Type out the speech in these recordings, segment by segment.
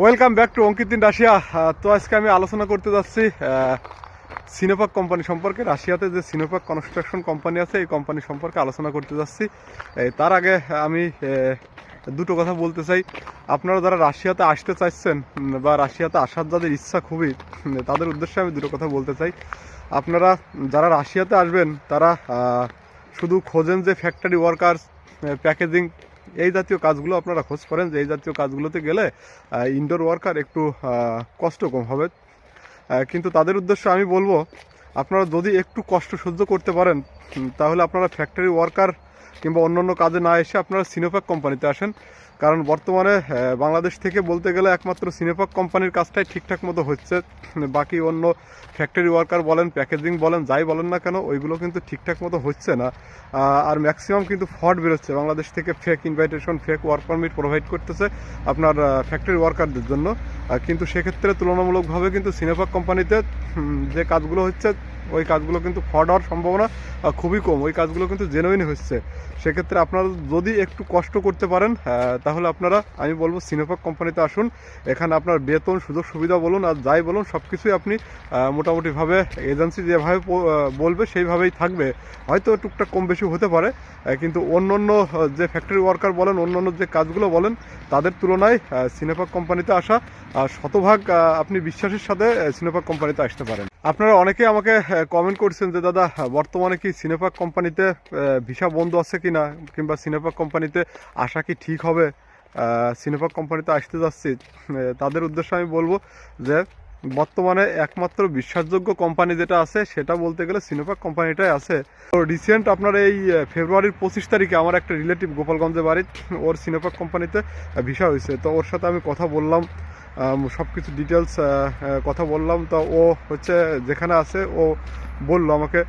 Welcome back to অঙ্কিতিন Russia তো আজকে আমি আলোচনা করতে যাচ্ছি সিনোপাক কোম্পানি সম্পর্কে। রাশিয়াতে যে সিনোপাক কনস্ট্রাকশন কোম্পানি আছে, এই কোম্পানি সম্পর্কে আলোচনা করতে যাচ্ছি। তার আগে আমি দুটো কথা বলতে চাই। আপনারা যারা রাশিয়াতে আসতে চাইছেন বা রাশিয়াতে আসার যাদের ইচ্ছা খুবই তাদের উদ্দেশ্যে আমি দুটো কথা বলতে চাই। আপনারা যারা রাশিয়াতে আসবেন, তারা শুধু খোঁজেন যে ফ্যাক্টরি ওয়ার্কার্স প্যাকেজিং এই জাতীয় কাজগুলো আপনারা খোঁজ করেন যে এই জাতীয় কাজগুলোতে গেলে ইনডোর ওয়ার্কার একটু কষ্ট কম হবে। কিন্তু তাদের উদ্দেশ্যে আমি বলব, আপনারা যদি একটু কষ্ট সহ্য করতে পারেন তাহলে আপনারা ফ্যাক্টরি ওয়ার্কার কিংবা অন্যান্য কাজে না এসে আপনারা সিনোপ্যাক কোম্পানিতে আসেন। কারণ বর্তমানে বাংলাদেশ থেকে বলতে গেলে একমাত্র সিনেপাক কোম্পানির কাজটাই ঠিকঠাক মতো হচ্ছে। বাকি অন্য ফ্যাক্টরি ওয়ার্কার বলেন প্যাকেজিং বলেন, যাই বলেন না কেন, ওইগুলো কিন্তু ঠিকঠাক মতো হচ্ছে না। আর ম্যাক্সিমাম কিন্তু ফ্রড বেরোচ্ছে। বাংলাদেশ থেকে fake invitation fake work permit provide করতেছে আপনার ফ্যাক্টরি ওয়ার্কারদের জন্য। কিন্তু সেক্ষেত্রে তুলনামূলকভাবে কিন্তু সিনেপাক কোম্পানিতে যে কাজগুলো হচ্ছে ওই কাজগুলো কিন্তু ফ্রড হওয়ার সম্ভাবনা খুবই কম। ওই কাজগুলো কিন্তু জেনুইন হচ্ছে। সেক্ষেত্রে আপনারা যদি একটু কষ্ট করতে পারেন তাহলে আপনারা, আমি বলব সিনেপাক কোম্পানিতে আসুন। এখানে আপনার বেতন, সুযোগ, সুবিধা বলুন, আর যাই বলুন সব কিছুই আপনি মোটামুটিভাবে এজেন্সি যেভাবে বলবে, সেইভাবেই থাকবে। হয়তো টুকটাক কম বেশি হতে পারে কিন্তু অন্য অন্য যে ফ্যাক্টরি ওয়ার্কার বলেন অন্য অন্য যে কাজগুলো বলেন, তাদের তুলনায় সিনেপাক কোম্পানিতে আসা শতভাগ আপনি বিশ্বাসের সাথে সিনেপাক কোম্পানিতে আসতে পারেন। আপনারা অনেকেই আমাকে কমেন্ট করছেন যে, দাদা, বর্তমানে কি সিনেপাক কোম্পানিতে ভিসা বন্ধ আছে কি না কিংবা সিনেপাক কোম্পানিতে আসা কি ঠিক হবে? সিনেপাক কোম্পানিতে আসতে যাচ্ছি। তাদের উদ্দেশ্যে আমি বলব যে, বর্তমানে একমাত্র বিশ্বাসযোগ্য কোম্পানি যেটা আছে, সেটা বলতে গেলে সিনোপাক কোম্পানিটাই আছে। তো রিসেন্ট আপনার এই ফেব্রুয়ারির পঁচিশ তারিখে আমার একটা রিলেটিভ গোপালগঞ্জে বাড়ির ওর সিনোপাক কোম্পানিতে ভিসা হয়েছে। তো ওর সাথে আমি কথা বললাম। সব কিছু ডিটেলস কথা বললাম। তো ও হচ্ছে যেখানে আছে, ও বলল আমাকে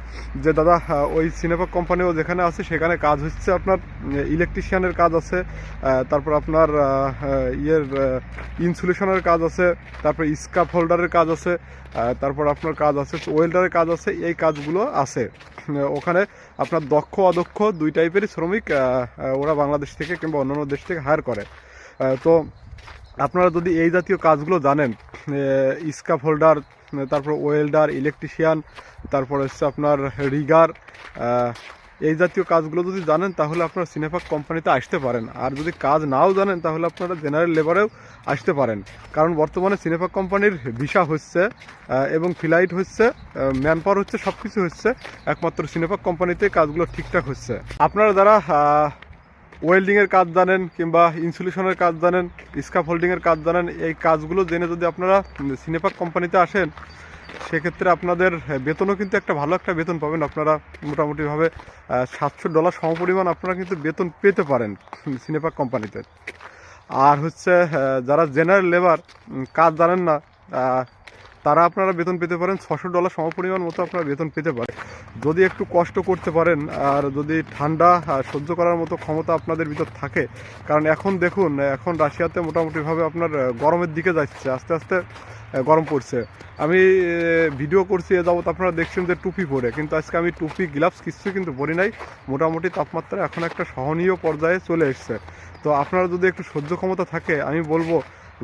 যে, দাদা ওই সিনেপাক কোম্পানিও যেখানে আছে, সেখানে কাজ হচ্ছে আপনার ইলেকট্রিশিয়ানের কাজ আছে তারপর আপনার ইয়ের ইনসুলেশনের কাজ আছে, তারপর স্কাপ হোল্ডারের কাজ আছে তারপর আপনার কাজ আছে ওয়েল্ডারের কাজ আছে, এই কাজগুলো আছে। ওখানে আপনার দক্ষ, অদক্ষ দুই টাইপেরই শ্রমিক ওরা বাংলাদেশ থেকে কিংবা অন্যান্য দেশ থেকে হায়ার করে। তো আপনারা যদি এই জাতীয় কাজগুলো জানেন স্কাপ হোল্ডার, তারপর ওয়েল্ডার, ইলেকট্রিশিয়ান, তারপর হচ্ছে আপনার রিগার এই জাতীয় কাজগুলো যদি জানেন, তাহলে আপনারা সিনেফাক কোম্পানিতে আসতে পারেন। আর যদি কাজ নাও জানেন, তাহলে আপনারা জেনারেল লেবারেও আসতে পারেন। কারণ বর্তমানে সিনেপাক কোম্পানির ভিসা হচ্ছে এবং ফ্লাইট হচ্ছে ম্যান পাওয়ার হচ্ছে সব কিছু হচ্ছে। একমাত্র সিনেফাক কোম্পানিতে কাজগুলো ঠিকঠাক হচ্ছে। আপনারা যারা ওয়েল্ডিংয়ের কাজ জানেন কিংবা ইনসুলেশনের কাজ জানেন স্কাপ হোল্ডিংয়ের কাজ জানেন, এই কাজগুলো জেনে যদি আপনারা সিনেপাক কোম্পানিতে আসেন, সেক্ষেত্রে আপনাদের বেতনও কিন্তু একটা ভালো একটা বেতন পাবেন। আপনারা মোটামুটিভাবে সাতশো ডলার সমপরিমাণ আপনারা কিন্তু বেতন পেতে পারেন সিনেপাক কোম্পানিতে। আর হচ্ছে যারা জেনারেল লেবার কাজ জানেন না তারা আপনারা বেতন পেতে পারেন ছশো ডলার সমপরিমাণ মতো আপনারা বেতন পেতে পারেন। যদি একটু কষ্ট করতে পারেন আর যদি ঠান্ডা সহ্য করার মতো ক্ষমতা আপনাদের ভিতর থাকে, কারণ এখন দেখুন, এখন রাশিয়াতে মোটামুটিভাবে আপনার গরমের দিকে যাচ্ছে, আস্তে আস্তে গরম পড়ছে। আমি ভিডিও করছি এ যাবত আপনারা দেখছেন যে টুপি পরে, কিন্তু আজকে আমি টুপি গ্লাভস কিছু কিন্তু পরি নাই। মোটামুটি তাপমাত্রা এখন একটা সহনীয় পর্যায়ে চলে এসছে। তো আপনারা যদি একটু সহ্য ক্ষমতা থাকে, আমি বলব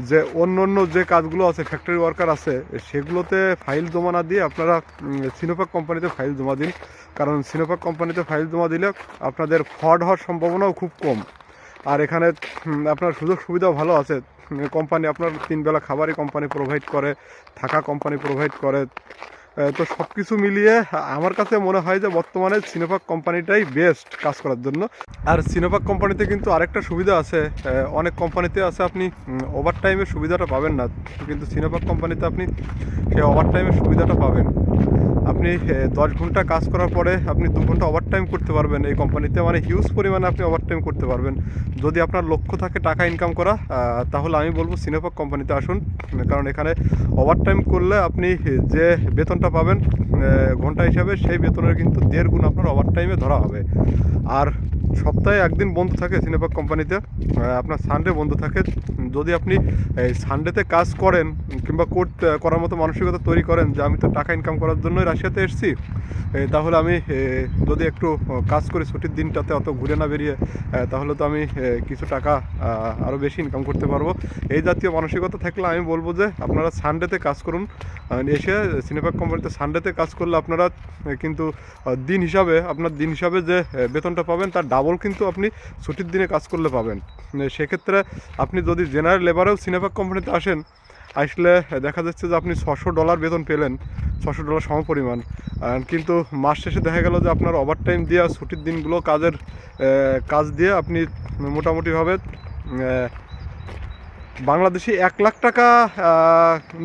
যে অন্য অন্য যে কাজগুলো আছে ফ্যাক্টরি ওয়ার্কার আছে, সেগুলোতে ফাইল জমা না দিয়ে আপনারা সিনোপাক কোম্পানিতে ফাইল জমা দিন। কারণ সিনোপাক কোম্পানিতে ফাইল জমা দিলে আপনাদের ফ্রড হওয়ার সম্ভাবনাও খুব কম। আর এখানে আপনার সুযোগ সুবিধাও ভালো আছে। কোম্পানি আপনার তিনবেলা খাবারই কোম্পানি প্রোভাইড করে, থাকা কোম্পানি প্রোভাইড করে। তো সব কিছু মিলিয়ে আমার কাছে মনে হয় যে বর্তমানে সিনোপাক কোম্পানিটাই বেস্ট কাজ করার জন্য। আর সিনোপাক কোম্পানিতে কিন্তু আরেকটা সুবিধা আছে। অনেক কোম্পানিতে আছে আপনি ওভার টাইমের সুবিধাটা পাবেন না। কিন্তু সিনোপাক কোম্পানিতে আপনি সেই ওভার টাইমের সুবিধাটা পাবেন। আপনি দশ ঘণ্টা কাজ করার পরে আপনি দু ঘণ্টা ওভারটাইম করতে পারবেন। এই কোম্পানিতে মানে হিউজ পরিমাণে আপনি ওভারটাইম করতে পারবেন। যদি আপনার লক্ষ্য থাকে টাকা ইনকাম করা তাহলে আমি বলব সিনোপাক কোম্পানিতে আসুন। কারণ এখানে ওভারটাইম করলে আপনি যে বেতনটা পাবেন ঘণ্টা হিসাবে সেই বেতনের কিন্তু দেড় গুণ আপনার ওভারটাইমে ধরা হবে। আর সপ্তাহে একদিন বন্ধ থাকে সিনেপাক কোম্পানিতে। আপনার সানডে বন্ধ থাকে। যদি আপনি সানডেতে কাজ করেন কিংবা করতে, করার মতো মানসিকতা তৈরি করেন যে আমি তো টাকা ইনকাম করার জন্যই রাশিয়াতে এসেছি তাহলে আমি যদি একটু কাজ করি ছুটির দিনটাতে অত ঘুরে না বেরিয়ে তাহলে তো আমি কিছু টাকা আরও বেশি ইনকাম করতে পারব। এই জাতীয় মানসিকতা থাকলে আমি বলব যে আপনারা সানডেতে কাজ করুন। এসে সিনেপাক কোম্পানিতে সানডেতে কাজ করলে আপনারা কিন্তু দিন হিসাবে, আপনার দিন হিসাবে যে বেতনটা পাবেন তার ডাবল কিন্তু আপনি ছুটির দিনে কাজ করলে পাবেন। সেক্ষেত্রে আপনি যদি জেনারেল লেবারেও সিনেপাক কোম্পানিতে আসেন, আসলে দেখা যাচ্ছে যে আপনি ছশো ডলার বেতন পেলেন, ছশো ডলার সমপরিমাণ। কিন্তু মাস শেষে দেখা গেল যে আপনার ওভার টাইম দিয়ে ছুটির দিনগুলো কাজের কাজ দিয়ে আপনি মোটামুটিভাবে বাংলাদেশি এক লাখ টাকা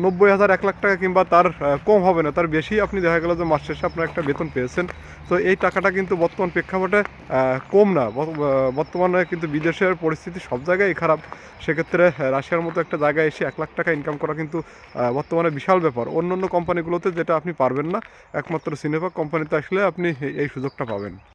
নব্বই হাজার এক লাখ টাকা কিংবা তার কম হবে না, তার বেশি। আপনি দেখা গেল যে মাস শেষে আপনার একটা বেতন পেয়েছেন। তো এই টাকাটা কিন্তু বর্তমান প্রেক্ষাপটে কম না। বর্তমানে কিন্তু বিদেশের পরিস্থিতি সব জায়গায় খারাপ। সেক্ষেত্রে রাশিয়ার মতো একটা জায়গায় এসে এক লাখ টাকা ইনকাম করা কিন্তু বর্তমানে বিশাল ব্যাপার। অন্য অন্য কোম্পানিগুলোতে যেটা আপনি পারবেন না, একমাত্র সিনেপা কোম্পানিতে আসলে আপনি এই সুযোগটা পাবেন।